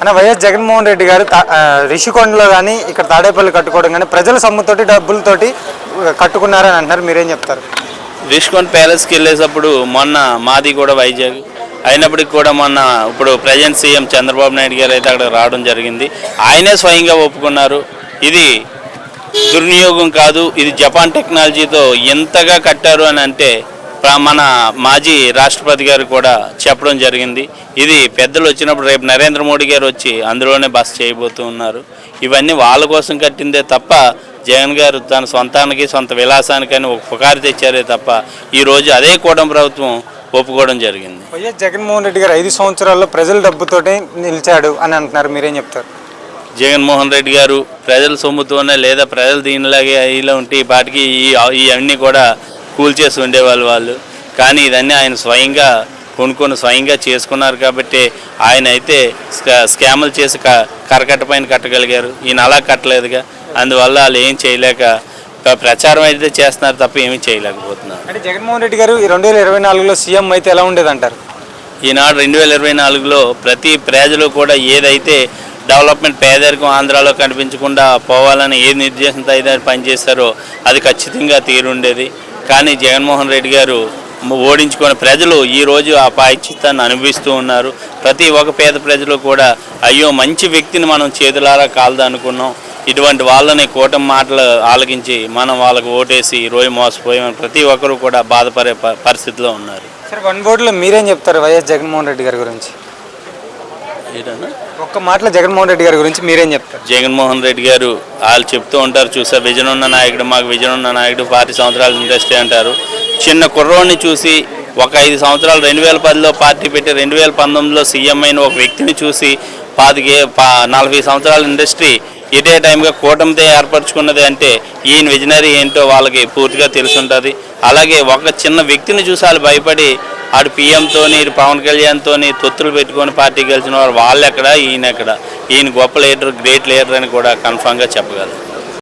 అన్న వైఎస్ జగన్మోహన్ రెడ్డి గారు రిషికొండలో కానీ ఇక్కడ తాడేపల్లి కట్టుకోవడం కానీ ప్రజల సొమ్ముతోటి డబ్బులతోటి కట్టుకున్నారని అంటున్నారు. మీరేం చెప్తారు? రిషికొండ ప్యాలెస్కి వెళ్ళేటప్పుడు మొన్న మాది కూడా వైజాగ్. అయినప్పటికీ కూడా మొన్న ఇప్పుడు ప్రజెంట్ సీఎం చంద్రబాబు నాయుడు గారు అయితే అక్కడ రావడం జరిగింది. ఆయనే స్వయంగా ఒప్పుకున్నారు. ఇది దుర్వినియోగం కాదు. ఇది జపాన్ టెక్నాలజీతో ఎంతగా కట్టారు అని అంటే మన మాజీ రాష్ట్రపతి గారు కూడా చెప్పడం జరిగింది. ఇది పెద్దలు వచ్చినప్పుడు రేపు నరేంద్ర మోడీ గారు వచ్చి అందులోనే బస్ చేయబోతూ ఉన్నారు. ఇవన్నీ వాళ్ళ కోసం కట్టిందే తప్ప జగన్ గారు తన సొంతానికి సొంత విలాసానికని ఒక పుకారు తెచ్చారే తప్ప ఈరోజు అదే కూటమి ప్రభుత్వం ఒప్పుకోవడం జరిగింది. వైఎస్ జగన్మోహన్ రెడ్డి గారు ఐదు సంవత్సరాల్లో ప్రజల డబ్బుతోటే నిలిచాడు అని అంటున్నారు. మీరేం చెప్తారు? జగన్మోహన్ రెడ్డి గారు ప్రజల సొమ్ముతోనే లేదా ప్రజలు దీనిలాగే ఇలా ఉంటే ఈ పాటికి ఈ ఇవన్నీ కూడా కూల్చేసి ఉండేవాళ్ళు వాళ్ళు. కానీ ఇదన్నీ ఆయన స్వయంగా కొనుక్కొని స్వయంగా చేసుకున్నారు కాబట్టి ఆయన అయితే స్కా- స్కాములు చేసి క కరకట్ట పైన కట్టగలిగారు. ఈయన అలా కట్టలేదుగా. అందువల్ల వాళ్ళు ఏం చేయలేక ప్రచారం అయితే చేస్తున్నారు తప్ప ఏమీ చేయలేకపోతున్నారు. అంటే జగన్మోహన్ రెడ్డి గారు ఈ రెండు వేల ఇరవై నాలుగులో సీఎం అయితే ఎలా ఉండేది అంటారు ఈనాడు రెండు వేల ఇరవై నాలుగులో ప్రతి ప్రజలు కూడా ఏదైతే డెవలప్మెంట్ పేదరికం ఆంధ్రాలో కనిపించకుండా పోవాలని ఏ నిర్దేశంతో అయితే పనిచేస్తారో అది ఖచ్చితంగా తీరుండేది. కానీ జగన్మోహన్ రెడ్డి గారు ఓడించుకొని ప్రజలు ఈరోజు ఆ పాయిచిత్తాన్ని అనుభవిస్తూ ఉన్నారు. ప్రతి ఒక్క పేద ప్రజలు కూడా అయ్యో మంచి వ్యక్తిని మనం చేతులారా కాలదనుకున్నాం. ఇటువంటి వాళ్ళని కూటమి మాటలు ఆలకించి మనం వాళ్ళకు ఓటేసి ఈరోజు మోసపోయామని ప్రతి ఒక్కరూ కూడా బాధపడే పరిస్థితిలో ఉన్నారు. సరే వన్ బోర్డులో మీరేం చెప్తారు వైఎస్ జగన్మోహన్ రెడ్డి గారి గురించి? ఒక్క మాటలో జగన్మోహన్ రెడ్డి గారి గురించి మీరేం చెప్తారు? జగన్మోహన్ రెడ్డి గారు వాళ్ళు చెప్తూ ఉంటారు చూసా విజన్ ఉన్న నాయకుడు మాకు విజన్ ఉన్న నాయకుడు పార్టీ సంవత్సరాల ఇండస్ట్రీ అంటారు. చిన్న కుర్రోడిని చూసి ఒక ఐదు సంవత్సరాలు రెండు వేల పదిలో పార్టీ పెట్టి రెండు వేల పంతొమ్మిదిలో సీఎం అయిన ఒక వ్యక్తిని చూసి పాతికే పా నలభై సంవత్సరాల ఇండస్ట్రీ ఇదే టైంగా కూటమితో ఏర్పరచుకున్నది అంటే ఈయన విజనరీ ఏంటో వాళ్ళకి పూర్తిగా తెలుసుంటుంది. అలాగే ఒక చిన్న వ్యక్తిని చూసి వాళ్ళు భయపడి ఆడు పీఎంతోని ఇటు పవన్ కళ్యాణ్తోని తొత్తులు పెట్టుకొని పార్టీ గెలిచిన వారు వాళ్ళు ఎక్కడ ఈయన ఎక్కడ ఈయన గొప్ప లీడర్ గ్రేట్ లీడర్ అని కూడా కన్ఫామ్గా చెప్పగలరు.